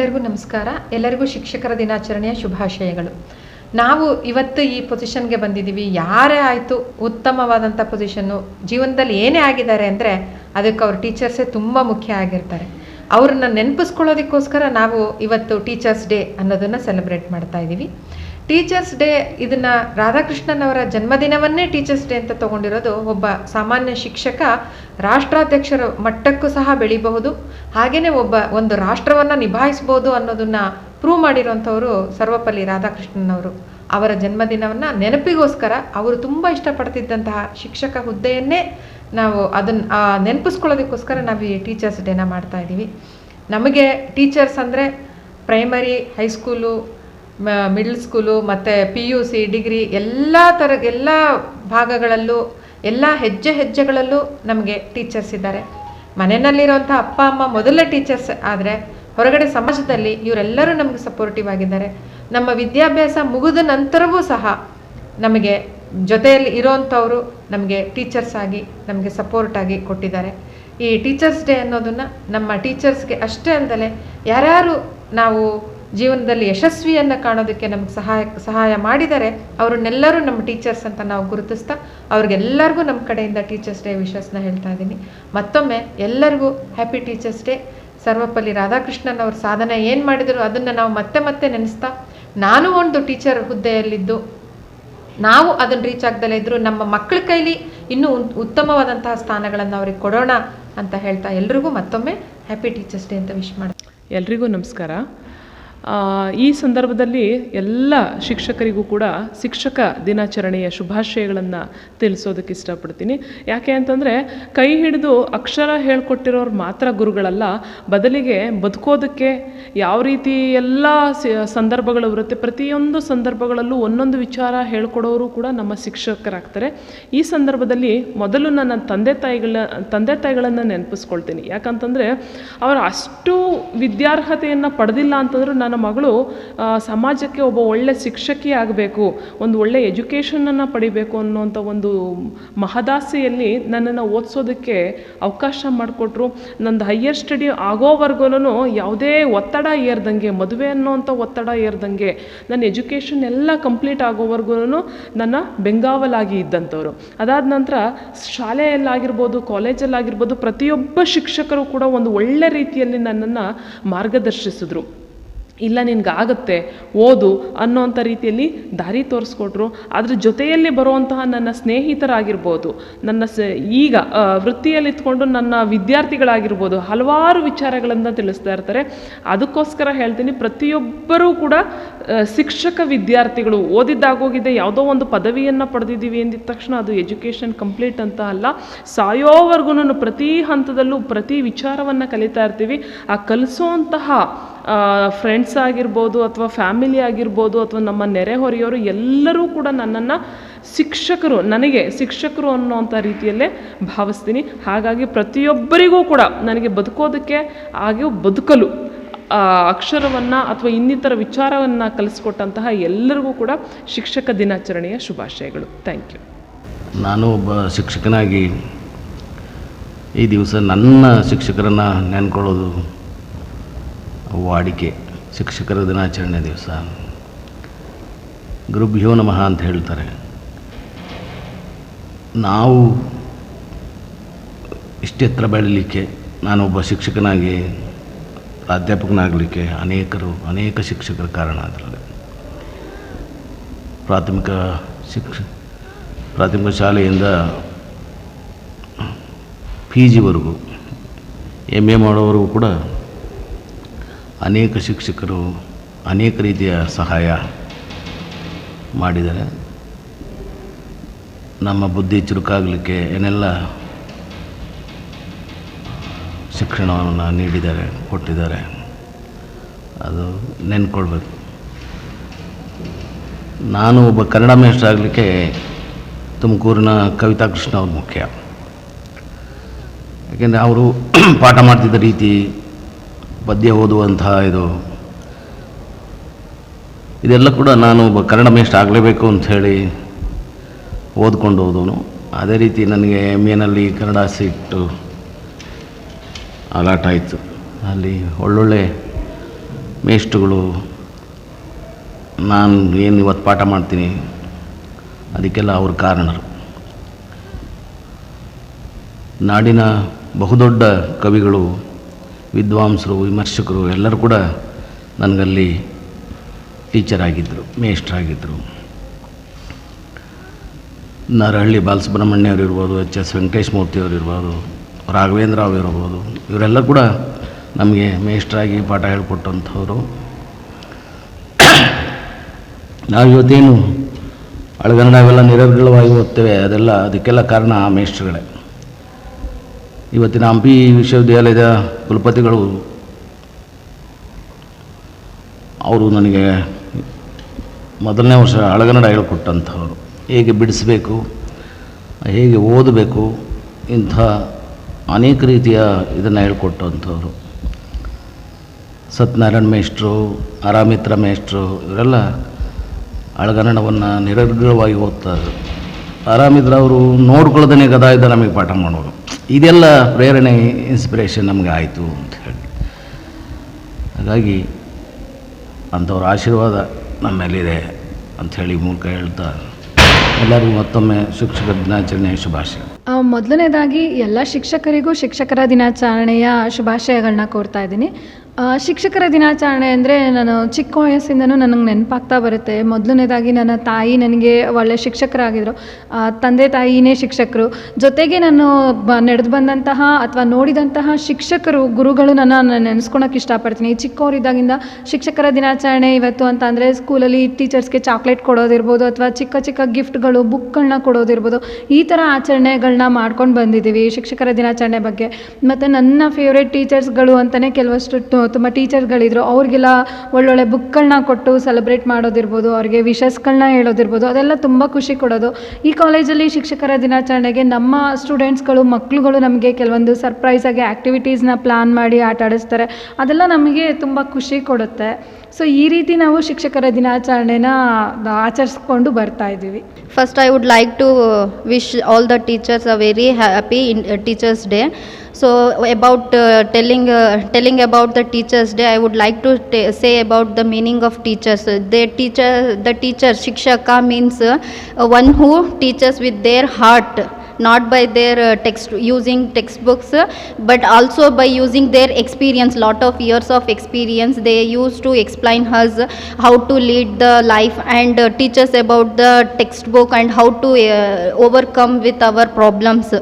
ಎಲ್ಲರಿಗೂ ನಮಸ್ಕಾರ. ಎಲ್ಲರಿಗೂ ಶಿಕ್ಷಕರ ದಿನಾಚರಣೆಯ ಶುಭಾಶಯಗಳು. ನಾವು ಇವತ್ತು ಈ ಪೊಸಿಷನ್ಗೆ ಬಂದಿದ್ದೀವಿ. ಯಾರೇ ಆಯಿತು ಉತ್ತಮವಾದಂಥ ಪೊಸಿಷನ್ನು, ಜೀವನದಲ್ಲಿ ಏನೇ ಆಗಿದ್ದಾರೆ ಅಂದರೆ ಅದಕ್ಕೆ ಅವ್ರ ಟೀಚರ್ಸೇ ತುಂಬ ಮುಖ್ಯ ಆಗಿರ್ತಾರೆ. ಅವ್ರನ್ನ ನೆನಪಿಸ್ಕೊಳ್ಳೋದಕ್ಕೋಸ್ಕರ ನಾವು ಇವತ್ತು ಟೀಚರ್ಸ್ ಡೇ ಅನ್ನೋದನ್ನು ಸೆಲೆಬ್ರೇಟ್ ಮಾಡ್ತಾ ಇದ್ದೀವಿ ಟೀಚರ್ಸ್ ಡೇ ಇದನ್ನ ರಾಧಾಕೃಷ್ಣನ್ ಅವರ ಜನ್ಮದಿನವನ್ನೇ ಟೀಚರ್ಸ್ ಡೇ ಅಂತ ತಗೊಂಡಿರೋದು ಒಬ್ಬ ಸಾಮಾನ್ಯ ಶಿಕ್ಷಕ, ರಾಷ್ಟ್ರಾಧ್ಯಕ್ಷರ ಮಟ್ಟಕ್ಕೂ ಸಹ ಬೆಳಿಬಹುದು. ಹಾಗೆಯೇ ಒಬ್ಬ ಒಂದು ರಾಷ್ಟ್ರವನ್ನ ನಿಭಾಯಿಸ್ಬೋದು ಅನ್ನೋದನ್ನ ಪ್ರೂವ್ ಮಾಡಿರುವಂಥವರು ಸರ್ವಪಲ್ಲಿ ರಾಧಾಕೃಷ್ಣನ್ ಅವರು ಅವರ ಜನ್ಮದಿನವನ್ನ ನೆನಪಿಗೋಸ್ಕರ ಅವರು ತುಂಬಾ ಇಷ್ಟಪಡ್ತಿದ್ದಂತಹ ಶಿಕ್ಷಕ ಹುದ್ದೆಯನ್ನೇ ನಾವು ಅದನ್ನು ನೆನಪಿಸ್ಕೊಳ್ಳೋದಕ್ಕೋಸ್ಕರ ನಾವು ಈ ಟೀಚರ್ಸ್ ಡೇನ ಮಾಡ್ತಾ ಇದ್ದೀವಿ. ನಮಗೆ ಟೀಚರ್ಸ್ ಅಂದರೆ primary high school middle school ಮತ್ತು ಪಿ ಯು ಸಿ ಡಿಗ್ರಿ ಎಲ್ಲ ಥರ ಎಲ್ಲ ಭಾಗಗಳಲ್ಲೂ, ಎಲ್ಲ ಹೆಜ್ಜೆ ಹೆಜ್ಜೆಗಳಲ್ಲೂ ನಮಗೆ ಟೀಚರ್ಸ್ ಇದ್ದಾರೆ. ಮನೆಯಲ್ಲಿರುವಂಥ ಅಪ್ಪ, ಅಮ್ಮ ಮೊದಲ ಟೀಚರ್ಸ್ ಆದರೆ ಹೊರಗಡೆ ಸಮಾಜದಲ್ಲಿ ಇವರೆಲ್ಲರೂ ನಮಗೆ ಸಪೋರ್ಟಿವ್ ಆಗಿದ್ದಾರೆ. ನಮ್ಮ ವಿದ್ಯಾಭ್ಯಾಸ ಮುಗಿದ ನಂತರವೂ ಸಹ ನಮಗೆ ಜೊತೆಯಲ್ಲಿ ಇರೋವಂಥವರು ನಮಗೆ ಟೀಚರ್ಸ್ ಆಗಿ, ನಮಗೆ ಸಪೋರ್ಟ್ ಆಗಿ ಕೊಟ್ಟಿದ್ದಾರೆ. ಈ ಟೀಚರ್ಸ್ ಡೇ ಅನ್ನೋದನ್ನು ನಮ್ಮ ಟೀಚರ್ಸ್ಗೆ ಅಷ್ಟೇ ಅಲ್ಲದೆ ಯಾರ್ಯಾರು ನಾವು ಜೀವನದಲ್ಲಿ ಯಶಸ್ವಿಯನ್ನು ಕಾಣೋದಕ್ಕೆ ನಮ್ಗೆ ಸಹಾಯ ಸಹಾಯ ಮಾಡಿದರೆ ಅವ್ರನ್ನೆಲ್ಲರೂ ನಮ್ಮ ಟೀಚರ್ಸ್ ಅಂತ ನಾವು ಗುರುತಿಸ್ತಾ ಅವ್ರಿಗೆಲ್ಲರಿಗೂ ನಮ್ಮ ಕಡೆಯಿಂದ ಟೀಚರ್ಸ್ ಡೇ ವಿಶಸ್ನ ಹೇಳ್ತಾ ಇದ್ದೀನಿ. ಮತ್ತೊಮ್ಮೆ ಎಲ್ಲರಿಗೂ happy teachers day Sarvepalli Radhakrishnan ಅವ್ರ ಸಾಧನೆ ಏನು ಮಾಡಿದರು ಅದನ್ನು ನಾವು ಮತ್ತೆ ಮತ್ತೆ ನೆನೆಸ್ತಾ, ನಾನು ಒಂದು ಟೀಚರ್ ಹುದ್ದೆಯಲ್ಲಿದ್ದು ನಾವು ಅದನ್ನು ರೀಚ್ ಆಗ್ದಲೇ ಇದ್ದರೂ ನಮ್ಮ ಮಕ್ಕಳ ಕೈಲಿ ಇನ್ನೂ ಉತ್ತಮವಾದಂತಹ ಸ್ಥಾನಗಳನ್ನು ಅವ್ರಿಗೆ ಕೊಡೋಣ ಅಂತ ಹೇಳ್ತಾ ಎಲ್ರಿಗೂ ಮತ್ತೊಮ್ಮೆ ಹ್ಯಾಪಿ ಟೀಚರ್ಸ್ ಡೇ ಅಂತ ವಿಶ್ ಮಾಡಿ ಎಲ್ರಿಗೂ ನಮಸ್ಕಾರ. ಈ ಸಂದರ್ಭದಲ್ಲಿ ಎಲ್ಲ ಶಿಕ್ಷಕರಿಗೂ ಕೂಡ ಶಿಕ್ಷಕ ದಿನಾಚರಣೆಯ ಶುಭಾಶಯಗಳನ್ನು ತಿಳಿಸೋದಕ್ಕೆ ಇಷ್ಟಪಡ್ತೀನಿ. ಯಾಕೆ ಅಂತಂದರೆ ಕೈ ಹಿಡಿದು ಅಕ್ಷರ ಹೇಳ್ಕೊಟ್ಟಿರೋರು ಮಾತ್ರ ಗುರುಗಳಲ್ಲ, ಬದಲಿಗೆ ಬದುಕೋದಕ್ಕೆ ಯಾವ ರೀತಿ ಎಲ್ಲ ಸಂದರ್ಭಗಳು ಬರುತ್ತೆ, ಪ್ರತಿಯೊಂದು ಸಂದರ್ಭಗಳಲ್ಲೂ ಒಂದೊಂದು ವಿಚಾರ ಹೇಳ್ಕೊಡೋರು ಕೂಡ ನಮ್ಮ ಶಿಕ್ಷಕರಾಗ್ತಾರೆ. ಈ ಸಂದರ್ಭದಲ್ಲಿ ಮೊದಲು ನನ್ನ ತಂದೆ ತಾಯಿಗಳ ತಂದೆ ತಾಯಿಗಳನ್ನು ನೆನಪಿಸ್ಕೊಳ್ತೀನಿ. ಯಾಕಂತಂದರೆ ಅವರು ಅಷ್ಟು ವಿದ್ಯಾರ್ಹತೆಯನ್ನು ಪಡೆದಿಲ್ಲ ಅಂತಂದ್ರೆ ನನ್ನ ಮಗಳು ಸಮಾಜಕ್ಕೆ ಒಬ್ಬ ಒಳ್ಳೆ ಶಿಕ್ಷಕಿ ಆಗಬೇಕು, ಒಂದು ಒಳ್ಳೆ ಎಜುಕೇಷನನ್ನು ಪಡಿಬೇಕು ಅನ್ನೋಂಥ ಒಂದು ಮಹದಾಸೆಯಲ್ಲಿ ನನ್ನನ್ನು ಓದಿಸೋದಕ್ಕೆ ಅವಕಾಶ ಮಾಡಿಕೊಟ್ರು. ನಂದು ಹೈಯರ್ ಸ್ಟಡಿ ಆಗೋವರೆಗೂ ಯಾವುದೇ ಒತ್ತಡ ಏರ್ದಂಗೆ, ಮದುವೆ ಅನ್ನೋಂಥ ಒತ್ತಡ ಏರ್ದಂಗೆ ನನ್ನ ಎಜುಕೇಷನ್ ಎಲ್ಲ ಕಂಪ್ಲೀಟ್ ಆಗೋವರೆಗೂ ನನ್ನ ಬೆಂಗಾವಲಾಗಿ ಇದ್ದಂಥವ್ರು. ಅದಾದ ನಂತರ ಶಾಲೆಯಲ್ಲಾಗಿರ್ಬೋದು ಕಾಲೇಜಲ್ಲಾಗಿರ್ಬೋದು ಪ್ರತಿಯೊಬ್ಬ ಶಿಕ್ಷಕರು ಕೂಡ ಒಂದು ಒಳ್ಳೆ ರೀತಿಯಲ್ಲಿ ನನ್ನನ್ನು ಮಾರ್ಗದರ್ಶಿಸಿದ್ರು. ಇಲ್ಲ ನಿನಗಾಗತ್ತೆ, ಓದು ಅನ್ನೋಂಥ ರೀತಿಯಲ್ಲಿ ದಾರಿ ತೋರಿಸ್ಕೊಟ್ರು. ಅದ್ರ ಜೊತೆಯಲ್ಲಿ ಬರುವಂತಹ ನನ್ನ ಸ್ನೇಹಿತರಾಗಿರ್ಬೋದು, ನನ್ನ ಸ, ಈಗ ವೃತ್ತಿಯಲ್ಲಿತ್ಕೊಂಡು ನನ್ನ ವಿದ್ಯಾರ್ಥಿಗಳಾಗಿರ್ಬೋದು, ಹಲವಾರು ವಿಚಾರಗಳನ್ನು ತಿಳಿಸ್ತಾ ಇರ್ತಾರೆ. ಅದಕ್ಕೋಸ್ಕರ ಹೇಳ್ತೀನಿ, ಪ್ರತಿಯೊಬ್ಬರೂ ಕೂಡ ಶಿಕ್ಷಕ ವಿದ್ಯಾರ್ಥಿಗಳು ಓದಿದ್ದಾಗೋಗಿದೆ, ಯಾವುದೋ ಒಂದು ಪದವಿಯನ್ನು ಪಡೆದಿದ್ದೀವಿ ಎಂದಿದ ತಕ್ಷಣ ಅದು ಎಜುಕೇಷನ್ ಕಂಪ್ಲೀಟ್ ಅಂತ ಅಲ್ಲ. ಸಾಯೋವರೆಗೂ ಪ್ರತಿ ಹಂತದಲ್ಲೂ ಪ್ರತಿ ವಿಚಾರವನ್ನು ಕಲಿತಾ ಇರ್ತೀವಿ. ಆ ಕಲಿಸೋಂತಹ ಫ್ರೆಂಡ್ಸ್ ಆಗಿರ್ಬೋದು ಅಥವಾ ಫ್ಯಾಮಿಲಿ ಆಗಿರ್ಬೋದು ಅಥವಾ ನಮ್ಮ ನೆರೆಹೊರೆಯವರು ಎಲ್ಲರೂ ಕೂಡ ನನ್ನನ್ನು ಶಿಕ್ಷಕರು, ನನಗೆ ಶಿಕ್ಷಕರು ಅನ್ನೋವಂಥ ರೀತಿಯಲ್ಲೇ ಭಾವಿಸ್ತೀನಿ. ಹಾಗಾಗಿ ಪ್ರತಿಯೊಬ್ಬರಿಗೂ ಕೂಡ ನನಗೆ ಬದುಕೋದಕ್ಕೆ ಹಾಗೆ ಬದುಕಲು ಅಕ್ಷರವನ್ನು ಅಥವಾ ಇನ್ನಿತರ ವಿಚಾರವನ್ನು ಕಲಿಸ್ಕೊಟ್ಟಂತಹ ಎಲ್ಲರಿಗೂ ಕೂಡ ಶಿಕ್ಷಕ ದಿನಾಚರಣೆಯ ಶುಭಾಶಯಗಳು. ಥ್ಯಾಂಕ್ ಯು ನಾನು ಒಬ್ಬ ಶಿಕ್ಷಕನಾಗಿ ಈ ದಿವಸ ನನ್ನ ಶಿಕ್ಷಕರನ್ನು ನೆನ್ಕೊಳ್ಳೋದು ವಾಡಿಕೆ ಶಿಕ್ಷಕರ ದಿನಾಚರಣೆ ದಿವಸ. ಗುರುಭ್ಯೋ ನಮಃ ಅಂತ ಹೇಳ್ತಾರೆ. ನಾವು ಇಷ್ಟೆತ್ತರ ಬೆಳೀಲಿಕ್ಕೆ, ನಾನೊಬ್ಬ ಶಿಕ್ಷಕನಾಗಿ, ಪ್ರಾಧ್ಯಾಪಕನಾಗಲಿಕ್ಕೆ ಅನೇಕರು, ಅನೇಕ ಶಿಕ್ಷಕರ ಕಾರಣ ಅದರಲ್ಲಿ. ಪ್ರಾಥಮಿಕ ಶಿಕ್ಷ, ಪ್ರಾಥಮಿಕ ಶಾಲೆಯಿಂದ ಪಿ ಜಿವರೆಗೂ ಎಂ ಎ ಮಾಡೋವರೆಗೂ ಕೂಡ ಅನೇಕ ಶಿಕ್ಷಕರು ಅನೇಕ ರೀತಿಯ ಸಹಾಯ ಮಾಡಿದ್ದಾರೆ. ನಮ್ಮ ಬುದ್ಧಿ ಚುರುಕಾಗಲಿಕ್ಕೆ ಏನೆಲ್ಲ ಶಿಕ್ಷಣವನ್ನು ನೀಡಿದ್ದಾರೆ, ಕೊಟ್ಟಿದ್ದಾರೆ, ಅದು ನೆನ್ಕೊಳ್ಬೇಕು. ನಾನು ಒಬ್ಬ ಕನ್ನಡ ಮೇಷ್ಟ್ರ ಆಗಲಿಕ್ಕೆ ತುಮಕೂರಿನ ಕವಿತಾ ಕೃಷ್ಣ ಅವ್ರು ಮುಖ್ಯ. ಯಾಕೆಂದರೆ ಅವರು ಪಾಠ ಮಾಡ್ತಿದ್ದ ರೀತಿ ಪದ್ಯ ಓದುವಂತಹ ಇದು. ಇದೆಲ್ಲ ಕೂಡ ನಾನು ಒಬ್ಬ ಕನ್ನಡ ಮೇಷ್ಟ್ ಆಗಲೇಬೇಕು ಅಂತ ಹೇಳಿ ಓದ್ಕೊಂಡು ಹೋದವನು. ಅದೇ ರೀತಿ ನನಗೆ ಎಂ ಎನಲ್ಲಿ ಕನ್ನಡ ಸೀಟು ಅಲಾಟ್ ಆಯಿತು ಅಲ್ಲಿ ಒಳ್ಳೊಳ್ಳೆ ಮೇಷ್ಟ್ಗಳು ನಾನು ಏನು ಇವತ್ತು ಪಾಠ ಮಾಡ್ತೀನಿ, ಅದಕ್ಕೆಲ್ಲ ಅವ್ರ ಕಾರಣರು. ನಾಡಿನ ಬಹುದೊಡ್ಡ ಕವಿಗಳು ವಿದ್ವಾಂಸರು, ವಿಮರ್ಶಕರು ಎಲ್ಲರೂ ಕೂಡ ನನಗಲ್ಲಿ ಟೀಚರ್ ಆಗಿದ್ದರು ಮೇಷ್ಟ್ರಾಗಿದ್ದರು. ನರಹಳ್ಳಿ ಬಾಲಸುಬ್ರಹ್ಮಣ್ಯ ಅವರಿರ್ಬೋದು ಎಚ್ ಎಸ್ ವೆಂಕಟೇಶ್ ಮೂರ್ತಿ ಅವರು ಇರ್ಬೋದು ರಾಘವೇಂದ್ರ ರಾವ್ ಇರ್ಬೋದು ಇವರೆಲ್ಲ ಕೂಡ ನಮಗೆ ಮೇಷ್ಟ್ರಾಗಿ ಪಾಠ ಹೇಳಿಕೊಟ್ಟಂಥವ್ರು. ನಾವು ಇವತ್ತೇನು ನಿರವಿಗಳವಾಗಿ ನಿರರ್ಗಳವಾಗಿ ಓದ್ತೇವೆ, ಅದೆಲ್ಲ ಅದಕ್ಕೆಲ್ಲ ಕಾರಣ ಆ ಮೇಷ್ಟ್ರುಗಳೇ. ಇವತ್ತಿನ ಹಂಪಿ ವಿಶ್ವವಿದ್ಯಾಲಯದ ಕುಲಪತಿಗಳು ಅವರು ನನಗೆ ಮೊದಲನೇ ವರ್ಷ ಹಳಗನ್ನಡ ಹೇಳ್ಕೊಟ್ಟಂಥವ್ರು. ಹೇಗೆ ಬಿಡಿಸಬೇಕು, ಹೇಗೆ ಓದಬೇಕು ಇಂಥ ಅನೇಕ ರೀತಿಯ ಇದನ್ನು ಹೇಳ್ಕೊಟ್ಟಂಥವ್ರು. ಸತ್ಯನಾರಾಯಣ ಮೇಷ್ಟ್ರು ಆರಾಮಿತ್ರ ಮೇಷ್ಟ್ರು, ಇವರೆಲ್ಲ ಹಳಗನ್ನಡವನ್ನು ನಿರರ್ಗಳವಾಗಿ ಓದ್ತಾರೆ ಆರಾಮಿದ್ರ ಅವರು ನೋಡ್ಕೊಳ್ದೇ ಇದ್ದ ನಮಗೆ ಪಾಠ ಮಾಡೋರು. ಇದೆಲ್ಲ ಪ್ರೇರಣೆ ಇನ್ಸ್ಪಿರೇಷನ್ ನಮಗೆ ಆಯಿತು ಅಂತ ಹೇಳಿ. ಹಾಗಾಗಿ ಅಂಥವ್ರ ಆಶೀರ್ವಾದ ನಮ್ಮ ಮೇಲಿದೆ ಅಂಥೇಳಿ ಮೂಲಕ ಹೇಳ್ತಾ ಎಲ್ಲರಿಗೂ ಮತ್ತೊಮ್ಮೆ ಶಿಕ್ಷಕ ದಿನಾಚರಣೆಯ ಶುಭಾಶಯ. ಮೊದಲನೇದಾಗಿ ಎಲ್ಲ ಶಿಕ್ಷಕರಿಗೂ ಶಿಕ್ಷಕರ ದಿನಾಚರಣೆಯ ಶುಭಾಶಯಗಳನ್ನ ಕೋರ್ತಾ ಇದ್ದೀನಿ. ಶಿಕ್ಷಕರ ದಿನಾಚರಣೆ ಅಂದರೆ ನಾನು ಚಿಕ್ಕ ವಯಸ್ಸಿಂದನೂ ನನಗೆ ನೆನಪಾಗ್ತಾ ಬರುತ್ತೆ. ಮೊದಲನೇದಾಗಿ ನನ್ನ ತಾಯಿ ನನಗೆ ಒಳ್ಳೆ ಶಿಕ್ಷಕರಾಗಿದ್ದರು ತಂದೆ ತಾಯಿನೇ ಶಿಕ್ಷಕರು. ಜೊತೆಗೆ ನಾನು ಬ, ನಡೆದು ಬಂದಂತಹ ಅಥವಾ ನೋಡಿದಂತಹ ಶಿಕ್ಷಕರು, ಗುರುಗಳು ನನ್ನ ನಾನು ನೆನೆಸ್ಕೊಳಕ್ಕೆ ಇಷ್ಟಪಡ್ತೀನಿ. ಚಿಕ್ಕವರಿದ್ದಾಗಿಂದ ಶಿಕ್ಷಕರ ದಿನಾಚರಣೆ ಇವತ್ತು ಅಂತ ಅಂದರೆ ಸ್ಕೂಲಲ್ಲಿ ಟೀಚರ್ಸ್ಗೆ ಚಾಕ್ಲೇಟ್ ಕೊಡೋದಿರ್ಬೋದು ಅಥವಾ ಚಿಕ್ಕ ಚಿಕ್ಕ ಗಿಫ್ಟ್ಗಳು ಬುಕ್ಗಳನ್ನ ಕೊಡೋದಿರ್ಬೋದು. ಈ ಥರ ಆಚರಣೆಗಳನ್ನ ಮಾಡ್ಕೊಂಡು ಬಂದಿದ್ದೀವಿ ಶಿಕ್ಷಕರ ದಿನಾಚರಣೆ ಬಗ್ಗೆ. ಮತ್ತು ನನ್ನ ಫೇವ್ರೆಟ್ ಟೀಚರ್ಸ್ಗಳು ಅಂತಲೇ ಕೆಲವಷ್ಟು ತುಂಬ ಟೀಚರ್ಗಳಿದ್ರು ಅವ್ರಿಗೆಲ್ಲ ಒಳ್ಳೊಳ್ಳೆ ಬುಕ್ಗಳನ್ನ ಕೊಟ್ಟು ಸೆಲೆಬ್ರೇಟ್ ಮಾಡೋದಿರ್ಬೋದು, ಅವ್ರಿಗೆ ವಿಷಸ್ಗಳನ್ನ ಹೇಳೋದಿರ್ಬೋದು, ಅದೆಲ್ಲ ತುಂಬ ಖುಷಿ ಕೊಡೋದು. ಈ ಕಾಲೇಜಲ್ಲಿ ಶಿಕ್ಷಕರ ದಿನಾಚರಣೆಗೆ ನಮ್ಮ ಸ್ಟೂಡೆಂಟ್ಸ್ಗಳು ಮಕ್ಕಳುಗಳು ನಮಗೆ ಕೆಲವೊಂದು ಸರ್ಪ್ರೈಸಾಗಿ ಆ್ಯಕ್ಟಿವಿಟೀಸ್ನ ಪ್ಲಾನ್ ಮಾಡಿ ಆಟ ಆಡಿಸ್ತಾರೆ. ಅದೆಲ್ಲ ನಮಗೆ ತುಂಬ ಖುಷಿ ಕೊಡುತ್ತೆ. ಸೊ, ಈ ರೀತಿ ನಾವು ಶಿಕ್ಷಕರ ದಿನಾಚರಣೆನ ಆಚರಿಸ್ಕೊಂಡು ಬರ್ತಾ ಇದ್ದೀವಿ. First, I would like to uh, wish all the teachers a very happy in, uh, Teachers' Day. So, about uh, telling uh, telling about the Teachers' Day, I would like to ta- say about the meaning of teachers. Uh, The teacher, the teacher, shikshaka means uh, one who teaches with their heart not by their uh, text using textbooks but also by using their experience. Lot of years of experience they used to explain us how to lead the life and uh, teach us about the textbook and how to uh, overcome with our problems